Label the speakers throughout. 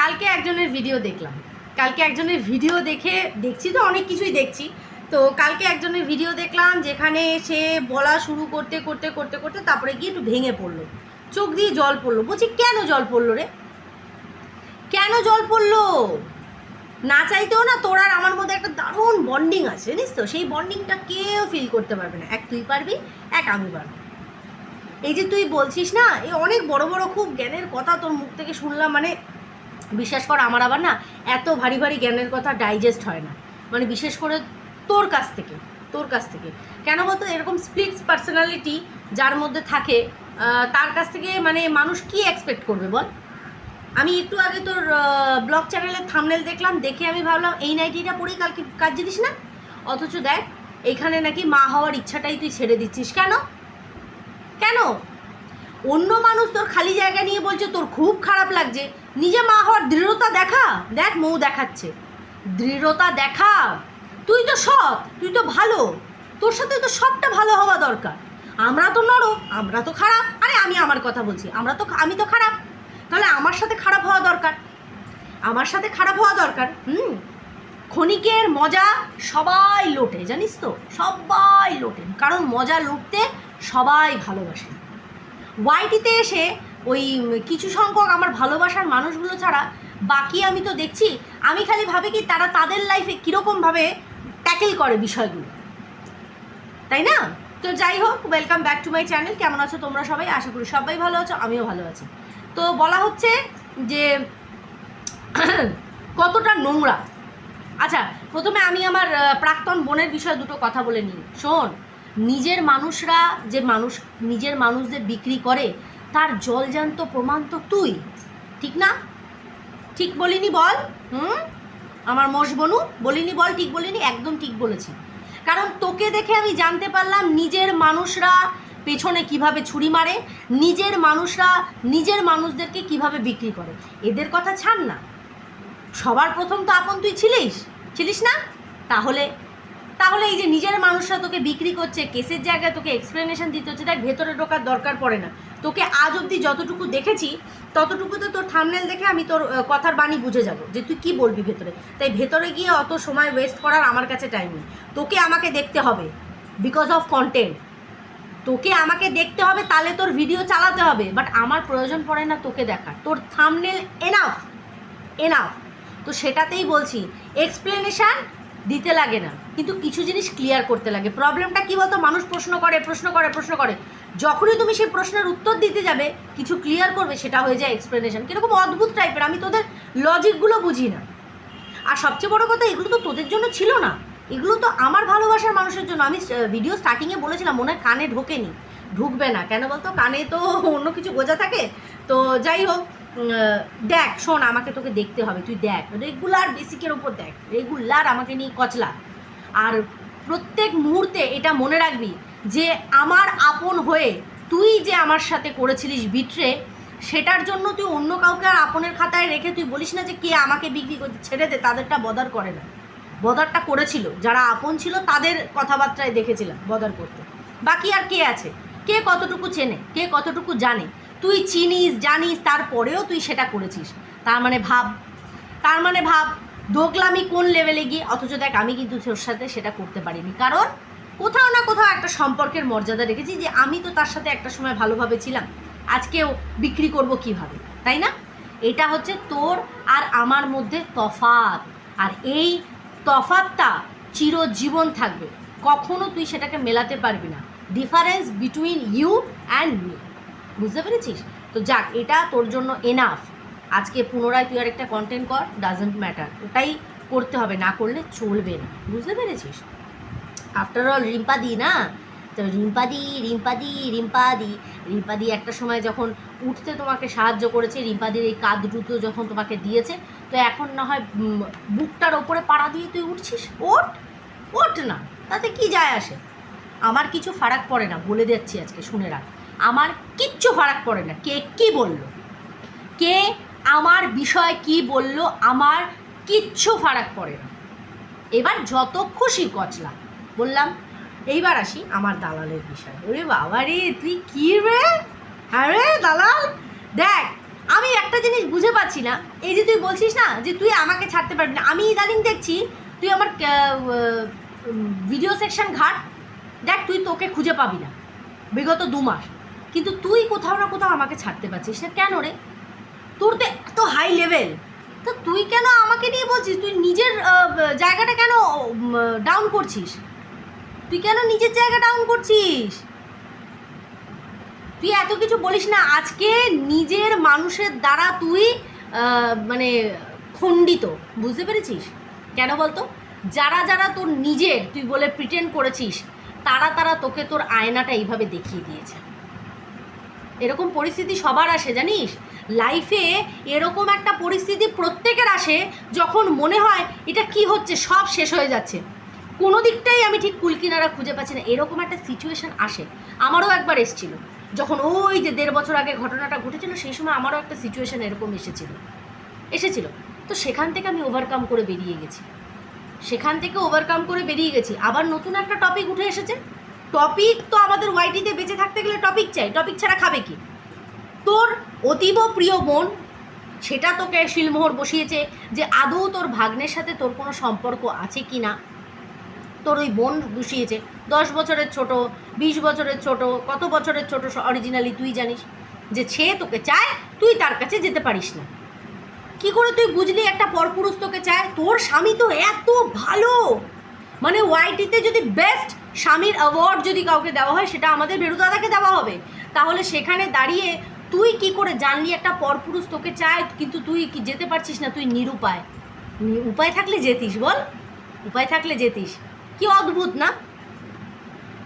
Speaker 1: কালকে একজনের ভিডিও দেখলাম। কালকে একজনের ভিডিও দেখে দেখছি তো, অনেক কিছুই দেখছি। তো কালকে একজনের ভিডিও দেখলাম যেখানে সে বলা শুরু করতে করতে করতে করতে তারপরে গিয়ে একটু ভেঙে পড়ল। চোখ দিয়ে জল পড়ল। বলছি, কেন জল পড়ল রে? কেন জল পড়ল? না চাইতেও না, তোর আর আমার মধ্যে একটা দারুণ বন্ডিং আছে, জানিস তো? সেই বন্ডিংটা কেউ ফিল করতে পারবে না। এক তুই পারবি, এক আমি পারব। এই যে তুই বলছিস না, এই অনেক বড় বড় খুব জ্ঞানের কথা তোর মুখ থেকে শুনলাম মানে বিশ্বাস কর আমার আবার না এত ভারী ভারী জ্ঞানের কথা ডাইজেস্ট হয় না। মানে বিশেষ করে তোর কাছ থেকে, তোর কাছ থেকে। কেন বলতো এরকম স্প্লিট পার্সোনালিটি যার মধ্যে থাকে তার কাছ থেকে মানে মানুষ কি এক্সপেক্ট করবে বল? আমি একটু আগে তোর ব্লগ চ্যানেলের থামনেল দেখলাম, দেখে আমি ভাবলাম এই নাইটিটা পরেই কালকে কাজ দিস না? অথচ দেখ, এখানে নাকি মা হওয়ার ইচ্ছাটাই তুই ছেড়ে দিচ্ছিস। কেন? কেন? অন্য মানুষ তোর খালি জায়গা নিয়ে বলছে, তোর খুব খারাপ লাগছে। নিজে মা হওয়ার দৃঢ়তা দেখা? দেখ, মৌ দেখাচ্ছে। দৃঢ়তা দেখা? তুই তো সৎ, তুই তো ভালো। তোর সাথে তো সবটা ভালো হওয়া দরকার। আমরা তো নরম, আমরা তো খারাপ। আরে, আমি আমার কথা বলছি। আমরা তো আমি তো খারাপ। তাহলে আমার সাথে খারাপ হওয়া দরকার? আমার সাথে খারাপ হওয়া দরকার? হুম? ক্ষণিকের মজা সবাই লোটে, জানিস তো? সবাই লোটে। কারণ মজা লুটতে সবাই ভালোবাসে। ওয়াইটিতে এসে ওই কিছু সংখ্যক আমার ভালোবাসার মানুষগুলো ছাড়া বাকি আমি তো দেখছি, আমি খালি ভাবি কি তারা তাদের লাইফে কীরকমভাবে ট্যাকেল করে বিষয়গুলো। তাই না? তো যাই হোক welcome back to my channel কেমন আছো তোমরা সবাই? আশা করি সবাই ভালো আছো, আমিও ভালো আছি। তো বলা হচ্ছে যে কতটা নোংরা। আচ্ছা প্রথমে আমি আমার প্রাক্তন বোনের বিষয়ে দুটো কথা বলে নিই। শোন, নিজের মানুষরা যে মানুষ, নিজের মানুষদের বিক্রি করে তার জলজান্ত প্রমাণ তো তুই। ঠিক না? ঠিক বলিনি বল, হুম? আমার মোষ বনু, বলিনি বল, ঠিক বলিনি, একদম ঠিক বলেছি। কারণ তোকে দেখে আমি জানতে পারলাম নিজের মানুষরা পেছনে কীভাবে ছুরি মারে, নিজের মানুষরা নিজের মানুষদেরকে কীভাবে বিক্রি করে। এদের কথা ছাড় না। সবার প্রথম তো আপন তুই ছিলিস। ছিলিস না? তাহলে তাহলে এই যে নিজের মানুষরা তোকে বিক্রি করছে, কেসের জায়গায় তোকে এক্সপ্লেনেশন দিতে হচ্ছে, দেখ ভেতরে ঢোকার দরকার পড়ে না। তোকে আজ অবধি যতটুকু দেখেছি ততটুকুতে তোর থামনেল দেখে আমি তোর কথার বাণী বুঝে যাব যে তুই কি বলবি ভেতরে। তাই ভেতরে গিয়ে অত সময় ওয়েস্ট করার আমার কাছে টাইম নেই। তোকে আমাকে দেখতে হবে বিকজ অফ কন্টেন্ট তোকে আমাকে দেখতে হবে, তাহলে তোর ভিডিও চালাতে হবে। বাট আমার প্রয়োজন পড়ে না তোকে দেখার। তোর থামনেল এনাফ এনাফ তো সেটাতেই বলছি এক্সপ্লেনেশান দিতে লাগে না। কিন্তু কিছু জিনিস ক্লিয়ার করতে লাগে। প্রবলেমটা কী বলতো? মানুষ প্রশ্ন করে প্রশ্ন করে প্রশ্ন করে। যখনই তুমি সেই প্রশ্নের উত্তর দিতে যাবে, কিছু ক্লিয়ার করবে, সেটা হয়ে যায় এক্সপ্লেনেশন কীরকম অদ্ভুত টাইপের আমি তোদের লজিকগুলো বুঝি না। আর সবচেয়ে বড় কথা, এগুলো তো তোদের জন্য ছিল না। এগুলো তো আমার ভালোবাসার মানুষের জন্য। আমি ভিডিও স্টার্টিংয়ে বলেছিলাম, মনে হয় কানে ঢোকেনি। ঢুকবে না। কেন বলতো? কানে তো অন্য কিছু গোজা থাকে। তো যাই হোক দেখ, শোন, আমাকে তোকে দেখতে হবে। তুই দেখ। রেগুলার বেসিকের ওপর দেখ। রেগুলার আমাকে নিয়ে কচলা। আর প্রত্যেক মুহূর্তে এটা মনে রাখবি যে আমার আপন হয়ে তুই যে আমার সাথে করেছিলিস বিট্রে, সেটার জন্য তুই অন্য কাউকে আর আপনের খাতায় রেখে তুই বলিস না যে কে আমাকে বিক্রি করতে ছেড়ে দে, তাদেরটা বদার করে না। বদারটা করেছিল, যারা আপন ছিল তাদের কথাবার্তায় দেখেছিলাম বদার করতে। বাকি আর কে আছে? কে কতটুকু চেনে, কে কতটুকু জানে? তুই চিনিস, জানিস, তারপরেও তুই সেটা করেছিস। তার মানে ভাব, তার মানে ভাব দোগলামি কোন লেভেলে গিয়ে, অথচ দেখ, আমি কিন্তু তোর সাথে সেটা করতে পারিনি। কারণ কোথাও না কোথাও একটা সম্পর্কের মর্যাদা রেখেছি যে, আমি তো তার সাথে একটা সময় ভালোভাবে ছিলাম, আজকেও বিক্রি করব কীভাবে, তাই না? এটা হচ্ছে তোর আর আমার মধ্যে তফাত আর এই তফাতটা চিরজীবন থাকবে। কখনো তুই সেটাকে মেলাতে পারবি না। Difference between you and me বুঝতে পেরেছিস? তো যাক, এটা তোর জন্য এনাফ আজকে পুনরায় তুই আর একটা কন্টেন্ট কর ডাজেন্ট ম্যাটার ওটাই করতে হবে, না করলে চলবে না। বুঝতে পেরেছিস? আফটার অল রিম্পা দি না? তো রিম্পা দি রিম্পা দি রিম্পা দি। রিম্পা দি একটা সময় যখন উঠতে তোমাকে সাহায্য করেছে, রিম্পা রিম্পাদির এই কাঁধ দুটো যখন তোমাকে দিয়েছে, তো এখন না হয় বুকটার ওপরে পাড়া দিয়ে তুই উঠছিস? ওঠ! ওঠ না! তাতে কি যায় আসে? আমার কিছু ফারাক পড়ে না, বলে দিচ্ছি আজকে, শুনে রাখ। আমার কিচ্ছু ফারাক পড়ে না। কে কি বলল? কে আমার বিষয় কি বলল, আমার কিচ্ছু ফারাক পড়ে না। এবার যত খুশি কচলা। বললাম, এইবার আসি আমার দালালের বিষয়। ওরে বাবা রে, তুই কি রে? হ্যাঁ রে দালাল? দেখ, আমি একটা জিনিস বুঝে পাচ্ছি না। এই যে তুই বলছিস না যে তুই আমাকে ছাড়তে পারবি না। আমি ইদানিং দেখছি, তুই আমার ভিডিও সেকশন ঘাট। দেখ, তুই তোকে খুঁজে পাবি না। বিগত দু মাস। কিন্তু তুই কোথাও না কোথাও আমাকে ছাড়তে পারছিস না। কেন রে? তোর তো এত হাই লেভেল তো তুই কেন আমাকে নিয়ে বলছিস? তুই নিজের জায়গাটা কেন ডাউন করছিস? তুই কেন নিজের জায়গা ডাউন করছিস? তুই এত কিছু বলিস না। আজকে নিজের মানুষের দ্বারা তুই মানে খণ্ডিত। বুঝতে পেরেছিস? কেন বলতো? যারা যারা তোর নিজের, তুই বলে প্রিটেন্ড করেছিস, তারা তারা তোকে তোর আয়নাটা এইভাবে দেখিয়ে দিয়েছে। এরকম পরিস্থিতি সবার আসে, জানিস? লাইফে এরকম একটা পরিস্থিতি প্রত্যেকের আসে, যখন মনে হয় এটা কি হচ্ছে, সব শেষ হয়ে যাচ্ছে। কোনো দিকটাই আমি ঠিক কুলকিনারা খুঁজে পাচ্ছি না। এরকম একটা সিচুয়েশান আসে। আমারও একবার এসেছিল। যখন ওই যে দেড় বছর আগে ঘটনাটা ঘটেছিল, সেই সময় আমারও একটা সিচুয়েশন এরকম এসেছিল। এসেছিল। তো সেখান থেকে আমি ওভারকাম করে বেরিয়ে গেছি। সেখান থেকে ওভারকাম করে বেরিয়ে গেছি। আবার নতুন একটা টপিক উঠে এসেছে। টপিক তো আমাদের ওয়াইটিতে বেঁচে থাকতে গেলে টপিক চাই। টপিক ছাড়া খাবে কি? তোর অতীব প্রিয় বোন, সেটা তোকে শিলমোহর বসিয়েছে যে আদৌ তোর ভাগ্নের সাথে তোর কোনো সম্পর্ক আছে কি না। তোর ওই বোন বসিয়েছে, দশ বছরের ছোট, বিশ বছরের ছোট, কত বছরের ছোট অরিজিনালি তুই জানিস? যে সে তোকে চায়, তুই তার কাছে যেতে পারিস না। কি করে তুই বুঝলি একটা পরপুরুষ তোকে চায়? তোর স্বামী তো এত ভালো! মানে ওয়াইটিতে যদি বেস্ট স্বামীর অ্যাওয়ার্ড যদি কাউকে দেওয়া হয়, সেটা আমাদের বেরুদাদাকে দেওয়া হবে। তাহলে সেখানে দাঁড়িয়ে তুই কি করে জানলি একটা পরপুরুষ তোকে চায়, কিন্তু তুই কি যেতে পারছিস না? তুই নিরুপায়। উপায় থাকলে যেতিস, বল। উপায় থাকলে যেতিস। কি অদ্ভুত, না?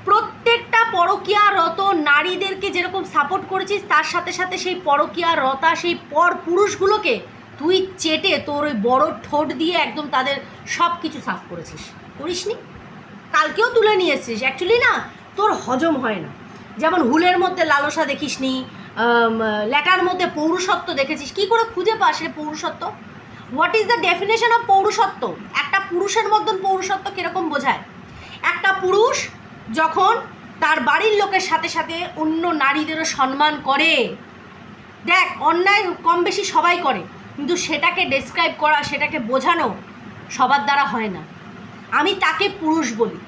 Speaker 1: প্রত্যেকটা পরকীয়ারত নারীদেরকে যেরকম সাপোর্ট করেছিস, তার সাথে সাথে সেই পরকীয়ারতা সেই পর পুরুষগুলোকে তুই চেটে তোর ওই বড় ঠোঁট দিয়ে একদম তাদের সব কিছু সাফ করেছিস। করিসনি? কালকেও তুলে নিয়ে এসছিস। অ্যাকচুয়ালি না, তোর হজম হয় না। যেমন হুলের মধ্যে লালসা দেখিসনি লেটার মধ্যে পৌরুষত্ব দেখেছিস? কি করে খুঁজে পাস রে পৌরুষত্ব? What is the definition of পৌরুষত্ব? একটা পুরুষের মতন পৌরুষত্ব কীরকম বোঝায়? একটা পুরুষ যখন তার বাড়ির লোকের সাথে সাথে অন্য নারীদেরও সম্মান করে। দেখ, অন্যায় কম বেশি সবাই করে, কিন্তু সেটাকে ডেসক্রাইব করা, সেটাকে বোঝানো সবার দ্বারা হয় না। আমি তাকে পুরুষ বলি।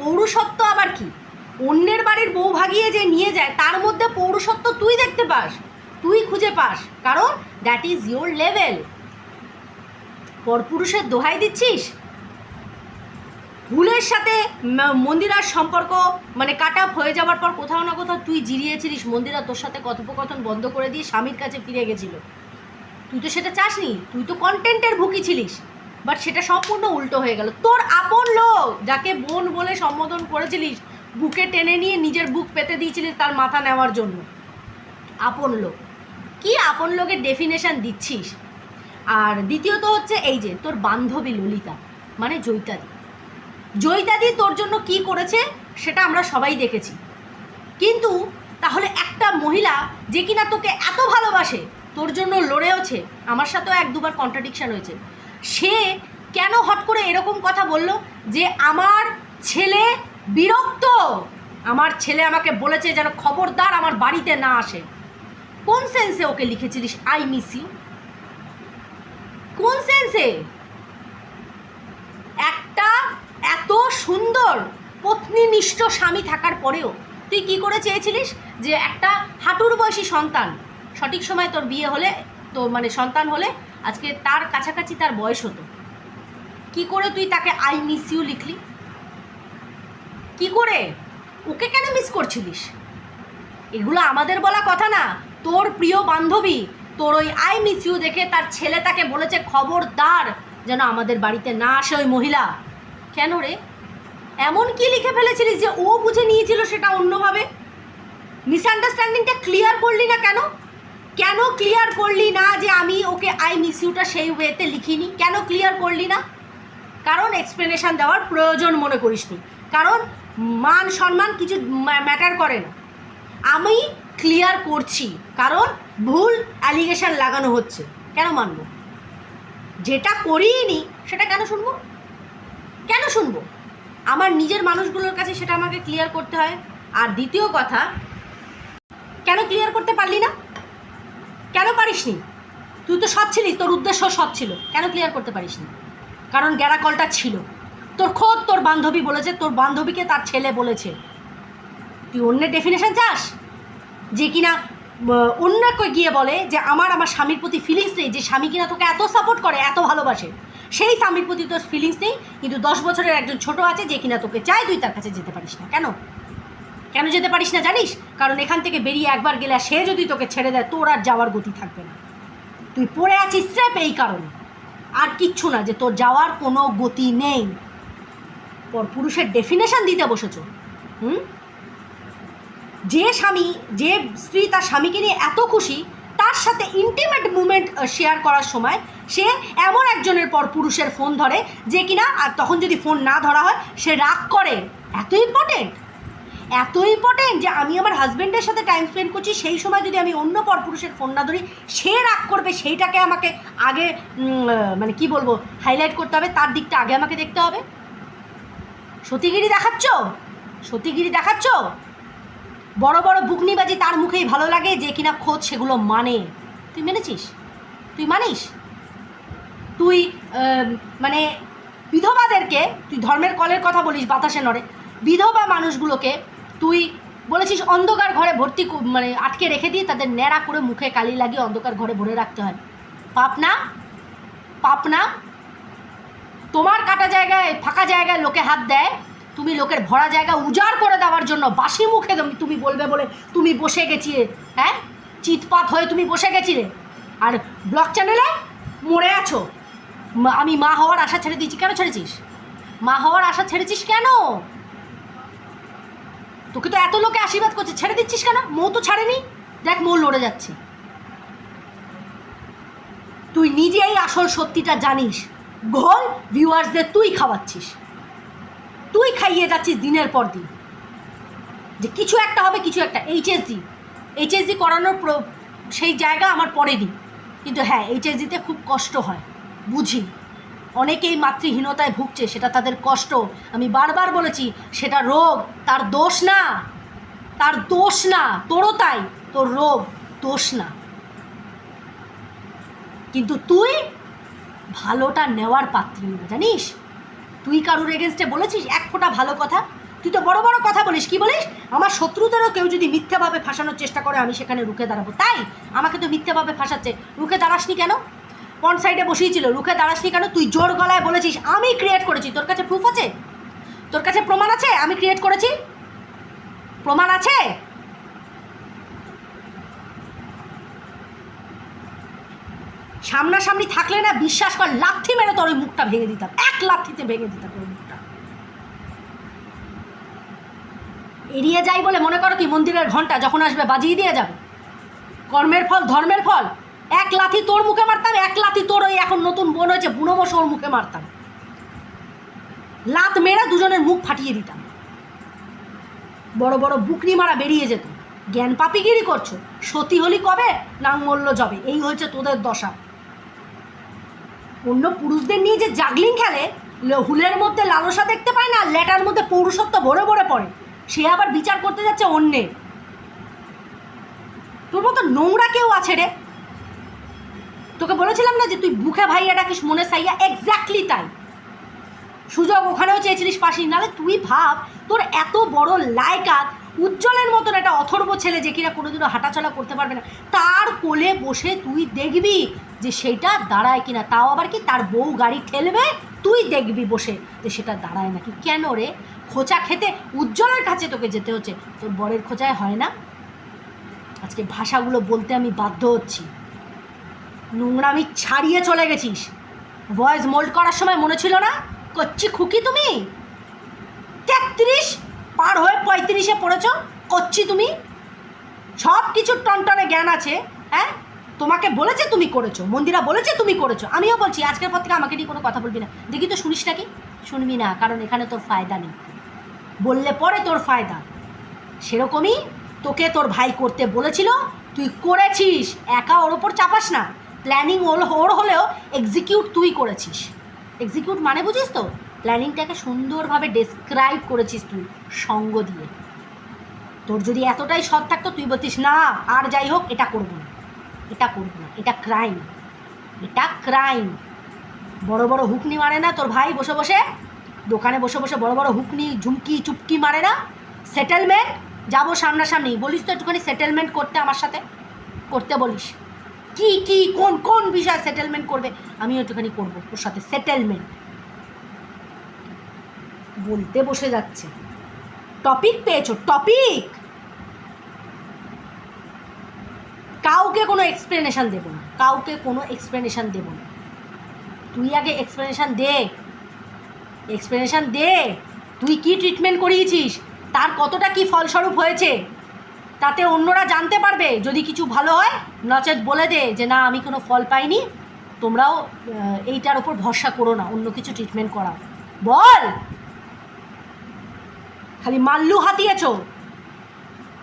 Speaker 1: পৌরুষত্ব আবার কি? অন্যের বাড়ির বউ ভাগিয়ে যে নিয়ে যায়, তার মধ্যে পৌরুষত্ব তুই দেখতে পাস, তুই খুঁজে পাস, কারণ দ্যাট ইজ ইয়োর লেভেল পরপুরুষের দোহাই দিচ্ছিস? ভুলের সাথে মন্দিরার সম্পর্ক মানে কাট আপ হয়ে যাওয়ার পর কোথাও না কোথাও তুই জিরিয়েছিলিস, মন্দিরা তোর সাথে কথোপকথন বন্ধ করে দিয়ে স্বামীর কাছে ফিরে গেছিল। তুই তো সেটা চাসনি, তুই তো কন্টেন্টের ভুকি ছিলিস বাট সেটা সম্পূর্ণ উল্টো হয়ে গেল। তোর আপন লোক, যাকে বোন বলে সম্বোধন করেছিলিস বুকে টেনে নিয়ে নিজের বুক পেতে দিয়েছিলিস তার মাথা নেওয়ার জন্য। আপন লোক। কি আপন লোকের ডেফিনেশন দিচ্ছিস? আর দ্বিতীয়ত হচ্ছে এই যে, তোর বান্ধবী ললিতা মানে জৈতাদি। জয়িতাদি তোর জন্য কি করেছে সেটা আমরা সবাই দেখেছি। কিন্তু তাহলে একটা মহিলা যে কিনা তোকে এত ভালোবাসে, তোর জন্য লড়েওছে, আমার সাথেও এক দুবার কন্ট্রাডিকশান হয়েছে। সে কেন হট করে এরকম কথা বলল যে আমার ছেলে বিরক্ত! আমার ছেলে আমাকে বলেছে যেন খবরদার আমার বাড়িতে না আসে। কোন সেন্সে ওকে লিখেছিলিস? আই মিস ইউ কোন সেন্সে? একটা এত সুন্দর পত্নীনিষ্ঠ স্বামী থাকার পরেও তুই কি করে চেয়েছিলিস যে একটা হাঁটুর বয়সী সন্তান? সঠিক সময় তোর বিয়ে হলে তো মানে সন্তান হলে আজকে তার কাছাকাছি তার বয়স হতো। কি করে তুই তাকে আই মিস ইউ লিখলি? কি করে? ওকে কেন মিস করছিলিস? এগুলো আমাদের বলা কথা না। তোর প্রিয় বান্ধবী, তোর ওই আই মিস ইউ দেখে তার ছেলে তাকে বলেছে খবরদার যেন আমাদের বাড়িতে না আসে ওই মহিলা। কেন রে? এমন কি লিখে ফেলেছিলিস যে ও বুঝে নিয়েছিল সেটা অন্যভাবে? মিসআন্ডারস্ট্যান্ডিংটা ক্লিয়ার করলি না কেন? কেন ক্লিয়ার করলি না যে আমি ওকে আই মিস ইউটা সেই ওয়েতে লিখিনি? কেন ক্লিয়ার করলি না? কারণ এক্সপ্লেনেশন দেওয়ার প্রয়োজন মনে করিসনি। কারণ মান, সম্মান কিছু ম্যাটার করে না। আমি ক্লিয়ার করছি, কারণ ভুল অ্যালিগেশন লাগানো হচ্ছে। কেন মানব? যেটা করিনি, সেটা কেন শুনব? কেন শুনব? আমার নিজের মানুষগুলোর কাছে সেটা আমাকে ক্লিয়ার করতে হয়। আর দ্বিতীয় কথা, কেন ক্লিয়ার করতে পারলি না? কেন পারিসনি? তুই তো সৎ ছিলিস, তোর উদ্দেশ্য সৎ ছিল। কেন ক্লিয়ার করতে পারিসনি? কারণ গ্যারাকলটা ছিল। তোর খোদ তোর বান্ধবী বলেছে তোর বান্ধবীকে তার ছেলে বলেছে। তুই অন্যের ডেফিনেশন চাস? যে কিনা উম, অন্য কেউ গিয়ে বলে যে আমার আমার স্বামীর প্রতি ফিলিংস নেই যে স্বামী কিনা তোকে এত সাপোর্ট করে এত ভালোবাসে। সেই স্বামীর প্রতি তোর ফিলিংস নেই কিন্তু দশ বছরের একজন ছোট আছে যে কিনা তোকে চায় তুই তার কাছে যেতে পারিস না। কেন? কেন যেতে পারিস না জানিস? কারণ এখান থেকে বেরিয়ে একবার গেলে সে যদি তোকে ছেড়ে দেয় তোর আর যাওয়ার গতি থাকবে না। তুই পড়ে আছিস স্রেপ এই কারণে। আর কিচ্ছু না যে তোর যাওয়ার কোনো গতি নেই। পুরুষের ডেফিনেশন দিতে বসেছ, হুম? যে স্বামী, যে স্ত্রী তার স্বামীকে নিয়ে এত খুশি, তার সাথে ইন্টিমেট মুমেন্ট শেয়ার করার সময় সে এমন একজনের পর পুরুষের ফোন ধরে যে কিনা আর তখন যদি ফোন না ধরা হয়, সে রাগ করে। এত ইম্পর্টেন্ট এত ইম্পর্টেন্ট যে আমি আমার হাজব্যান্ডের সাথে টাইম স্পেন্ড করছি, সেই সময় যদি আমি অন্য পর পুরুষের ফোন না ধরি, সে রাগ করবে, সেইটাকে আমাকে আগে মানে কি বলব হাইলাইট করতে হবে, তার দিকটা আগে আমাকে দেখতে হবে। সতীগিরি দেখাচ্ছ? সতীগিরি দেখাচ্ছ? বড় বড় বুকনিবাজি তার মুখেই ভালো লাগে যে কিনা খোঁজ সেগুলো মানে। তুই মেনেছিস? তুই মানিস? তুই মানে বিধবাদেরকে, তুই ধর্মের কলের কথা বলিস, বাতাসে নড়ে। বিধবা মানুষগুলোকে তুই বলেছিস অন্ধকার ঘরে ভর্তি মানে আটকে রেখে দিয়ে তাদের ন্যাড়া করে মুখে কালি লাগিয়ে অন্ধকার ঘরে ভরে রাখতে হয়। পাপ না? পাপ না? তোমার কাটা জায়গায়, ফাঁকা জায়গায় লোকে হাত দেয়, তুমি লোকের ভরা জায়গা উজাড় করে দেওয়ার জন্য বাসি মুখে তুমি- বলবে বলে তুমি বসে গেছি হ্যাঁ? চিৎপাত হয়ে তুমি বসে গেছিলে। আর ব্লক চ্যানেলে মরে আছো। আমি মা হওয়ার আশা ছেড়ে দিয়েছি। কেন ছেড়েছিস? মা হওয়ার আশা ছেড়েছিস কেন? তোকে তো এত লোকে আশীর্বাদ করছে। ছেড়ে দিচ্ছিস কেন? মৌ তো ছাড়েনি। দেখ, মৌ লড়ে যাচ্ছে। তুই নিজেই আসল সত্যিটা জানিস। ঘোল ভিউয়ার্সদের তুই খাওয়াচ্ছিস। তুই খাইয়ে যাচ্ছিস দিনের পর দিন। যে কিছু একটা হবে, কিছু একটা। এইচএসডি এইচএসডি করানোর সেই জায়গা আমার পড়েনি। কিন্তু হ্যাঁ এইচএসডিতে খুব কষ্ট হয়, বুঝি। অনেকেই মাতৃহীনতায় ভুগছে, সেটা তাদের কষ্ট। আমি বারবার বলেছি, সেটা রোগ, তার দোষ না। তার দোষ না। তোরও তাই, তোর রোগ, দোষ না। কিন্তু তুই ভালোটা নেওয়ার পাত্রী না জানিস? তুই কারুর এগেনস্টে বলেছিস? এক ফোঁটা ভালো কথা। তুই তো বড় বড় কথা বলিস, কি বলিস? আমার শত্রুদেরও কেউ যদি মিথ্যাভাবে ফাঁসানোর চেষ্টা করে, আমি সেখানে রুখে দাঁড়াবো। তাই আমাকে তো মিথ্যাভাবে ফাঁসাচ্ছে। রুখে দাঁড়াসনি কেন? কোন সাইডে বসিয়েছিল? রুখে দাঁড়াসনি কেন? তুই জোর গলায় বলেছিস, আমি ক্রিয়েট করেছি। তোর কাছে প্রুফ আছে? তোর কাছে প্রমাণ আছে? আমি ক্রিয়েট করেছি? প্রমাণ আছে? সামনাসামনি থাকলে না বিশ্বাস কর, লাথি মেরে তোর ওই মুখটা ভেঙে দিতাম। এক লাথিতে ভেঙে দিতাম ওই মুখটা। এড়িয়ে যাই বলে মনে করো কি, মন্দিরের ঘণ্টা যখন আসবে বাজিয়ে দিয়ে যাবে। কর্মের ফল, ধর্মের ফল। এক লাথি তোর মুখে মারতাম, এক লাথি তোর ওই এখন নতুন বোন হয়েছে, বুনো বসে ওর মুখে মারতাম। লাত মেরে দুজনের মুখ ফাটিয়ে দিতাম। বড় বড় বুকনি মারা বেরিয়ে যেত। জ্ঞান পাপিগিরি করছ। সতী হলি কবে? নাং মল্ল যাবে এই হয়েছে তোদের দশা। অন্য পুরুষদের নিয়ে যে জাগলিং খেলে হুলের মধ্যে লালসা দেখতে পায় না লেটার মধ্যে পৌরুষত্ব ভরে ভরে পড়ে। সে আবার বিচার করতে যাচ্ছে অন্যের। তোর মতো নোংরা কেউ আছে রে? তোকে বলেছিলাম না যে তুই মুখে ভাইয়া ডাকিস, মনে সাইয়া? এক্স্যাক্টলি তাই। সুযোগ ওখানেও চেয়েছিলিস পাশি নাহলে তুই ভাব, তোর এত বড় লায়কাত, উজ্জ্বলের মতন একটা অথর্ব ছেলে যে কিনা কোনোদিনও হাঁটাচলা করতে পারবে না, তার কোলে বসে তুই দেখবি যে সেটা দাঁড়ায় কিনা, তাও আবার কি তার বউ গাড়ি ঠেলবে? তুই দেখবি বসে যে সেটা দাঁড়ায় নাকি। কেন রে? খোঁচা খেতে উজ্জ্বলের কাছে তোকে যেতে হচ্ছে। তোর বরের খোঁচায় হয় না? আজকে ভাষাগুলো বলতে আমি বাধ্য হচ্ছি। নোংরামি ছাড়িয়ে চলে গেছিস। ভয়েস মোল্ড করার সময় মনে ছিল না? কচ্ছি খুকি তুমি? তেত্রিশ পার হয়ে পঁয়ত্রিশে পড়েছ? করছি তুমি? সব কিছুর টনটনে জ্ঞান আছে হ্যাঁ? তোমাকে বলেছে তুমি করেছ, মন্দিরা বলেছে তুমি করেছ। আমিও বলছি, আজকের পর থেকে আমাকে নিয়ে কোনো কথা বলবি না। দেখি তো শুনিস নাকি? শুনবি না, কারণ এখানে তোর ফায়দা নেই। বললে পরে তোর ফায়দা। সেরকমই তোকে তোর ভাই করতে বলেছিল, তুই করেছিস। একা ওর ওপর চাপাস না। প্ল্যানিং ওর ওর হলেও এক্সিকিউট তুই করেছিস। এক্সিকিউট মানে বুঝিস তো? প্ল্যানিংটাকে সুন্দরভাবে ডেসক্রাইব করেছিস তুই, সঙ্গ দিয়ে। তোর যদি এতটাই সৎ থাকতো, তুই বলতিস, না, আর যাই হোক, এটা করব না। এটা করব না, এটা ক্রাইম এটা ক্রাইম বড় বড় হুকনি মারে না, তোর ভাই বসে বসে, দোকানে বসে বসে বড় বড় হুকনি, ঝুমকি, চুপকি মারে না। সেটেলমেন্ট যাব সামনাসামনি। বলিস তো একটুখানি সেটেলমেন্ট করতে আমার সাথে, করতে বলিস। কি কি, কোন কোন বিষয় সেটেলমেন্ট করবে? আমিও একটুখানি করব ওর সাথে সেটেলমেন্ট বলতে বসে যাচ্ছে। টপিক পেয়েছ টপিক কাউকে কোনো এক্সপ্লেনেশন দেবো না। কাউকে কোনো এক্সপ্লেনেশন দেবো না। তুই আগে এক্সপ্লেনেশন দে। এক্সপ্লেনেশন দে। তুই কি ট্রিটমেন্ট করিয়েছিস? তার কতটা কি ফলস্বরূপ হয়েছে? তাতে অন্যরা জানতে পারবে। যদি কিছু ভালো হয়, নচেত বলে দে যে, না, আমি কোনো ফল পাইনি। তোমরাও এইটার ওপর ভরসা করো না। অন্য কিছু ট্রিটমেন্ট করা বল! খালি মাল্লু হাতিয়েছ।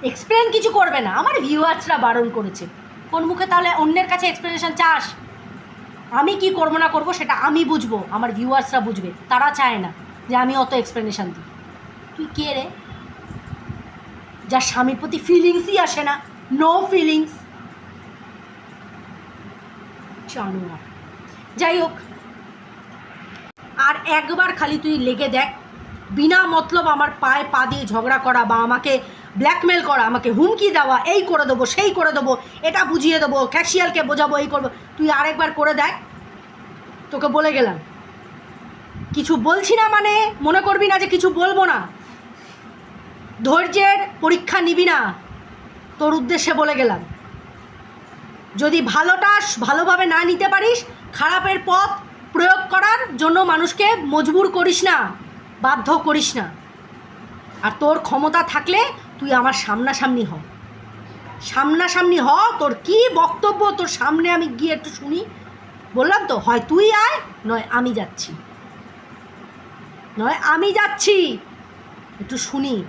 Speaker 1: এক্সপ্লেন কিছু করবে না। আমার ভিউয়ার্সরা বারণ করেছে। কোন মুখে তাহলে অন্যের কাছে এক্সপ্লেনেশন চাস? আমি কি করব না করব সেটা আমি বুঝব, আমার ভিউয়ার্সরা বুঝবে। তারা চায় না যে আমি অত এক্সপ্লেনেশন দিই। তুই কে রে? যার স্বামীর প্রতি ফিলিংসই আসে না। নো ফিলিংস জানোয়ার যাই হোক। আর একবার খালি তুই লেগে দেখ। বিনা মতলব আমার পায়ে পা দিয়ে ঝগড়া করা বা আমাকে ব্ল্যাকমেল করা, আমাকে হুমকি দেওয়া, এই করে দেবো, সেই করে দেবো, এটা বুঝিয়ে দেবো ক্যাশিয়ালকে বোঝাবো, এই করব। তুই আরেকবার করে দেখ। তোকে বলে গেলাম। কিছু বলছি না মানে মনে করবি না যে কিছু বলব না। ধৈর্যের পরীক্ষা নিবি না, তোর উদ্দেশ্যে বলে গেলাম। যদি ভালোটা ভালোভাবে না নিতে পারিস, খারাপের পথ প্রয়োগ করার জন্য মানুষকে মজবুর করিস না, বাধ্য করিস না। আর তোর ক্ষমতা থাকলে তুই আমার সামনাসামনি হ। সামনাসামনি হ, তোর কি বক্তব্য তোর সামনে আমি গিয়ে একটু শুনি। বললাম তো, হয় তুই আয়, নয় আমি যাচ্ছি। নয় আমি যাচ্ছি। একটু শুনি।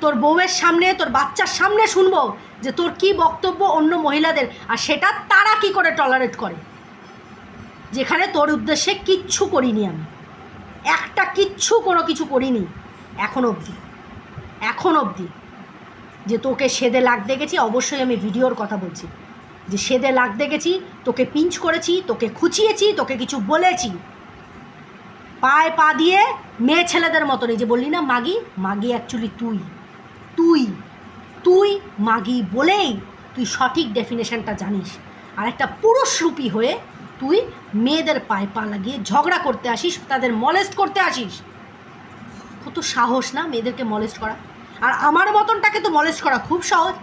Speaker 1: তোর বউয়ের সামনে, তোর বাচ্চার সামনে শুনব যে তোর কি বক্তব্য অন্য মহিলাদের, আর সেটা তারা কি করে টলারেট করে? যেখানে তোর উদ্দেশ্যে কিচ্ছু করিনি আমি। একটা কিচ্ছু কোনো কিছু করিনি। এখন অবধি। এখন অবধি। যে তোকে সেদে লাগতে গেছি, অবশ্যই আমি ভিডিওর কথা বলছি। যে সেদে লাগতে গেছি, তোকে পিঞ্চ করেছি, তোকে খুঁচিয়েছি, তোকে কিছু বলেছি। পায়ে পা দিয়ে মেয়ে ছেলেদের এই যে বললি না, মাগি? মাগি অ্যাকচুয়ালি তুই। তুই। তুই মাগি বলেই তুই সঠিক ডেফিনেশনটা জানিস। আর একটা পুরুষরূপী হয়ে তুই মেয়েদের পায়ে পা লাগিয়ে ঝগড়া করতে আসিস, তাদের মলেস্ট করতে আসিস। কত সাহস না মেয়েদেরকে মলেস্ট করা। আর আমার মতনটাকে তো মলেস্ট করা খুব সহজ।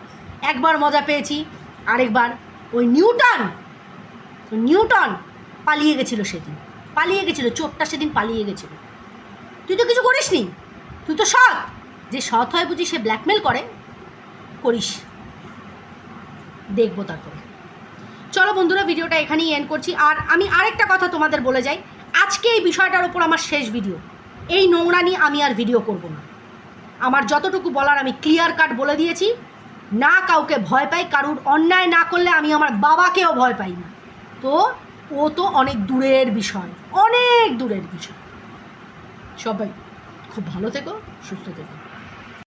Speaker 1: একবার মজা পেয়েছি, আরেকবার ওই নিউটন নিউটন পালিয়ে গেছিল সেদিন, পালিয়ে গেছিল চোরটা সেদিন পালিয়ে গেছিল। তুই তো কিছু করিসনি, তুই তো সৎ। যে সৎ হয় বুঝি সে ব্ল্যাকমেল করে, করিস। দেখব তারপরে। চলো বন্ধুরা, ভিডিওটা এখানেই এন্ড করছি। আর আমি আরেকটা কথা তোমাদের বলে যাই, আজকে এই বিষয়টার ওপর আমার শেষ ভিডিও এই নোংরা নিয়ে আমি আর ভিডিও করব না। আমার যতটুকু বলার আমি ক্লিয়ার কাট বলে দিয়েছি। না কাউকে ভয় পাই, কারুর অন্যায় না করলে আমি আমার বাবাকেও ভয় পাই না। তো, ও তো অনেক দূরের বিষয়, অনেক দূরের বিষয়। সবাই, খুব ভালো থেকো, সুস্থ থেকো।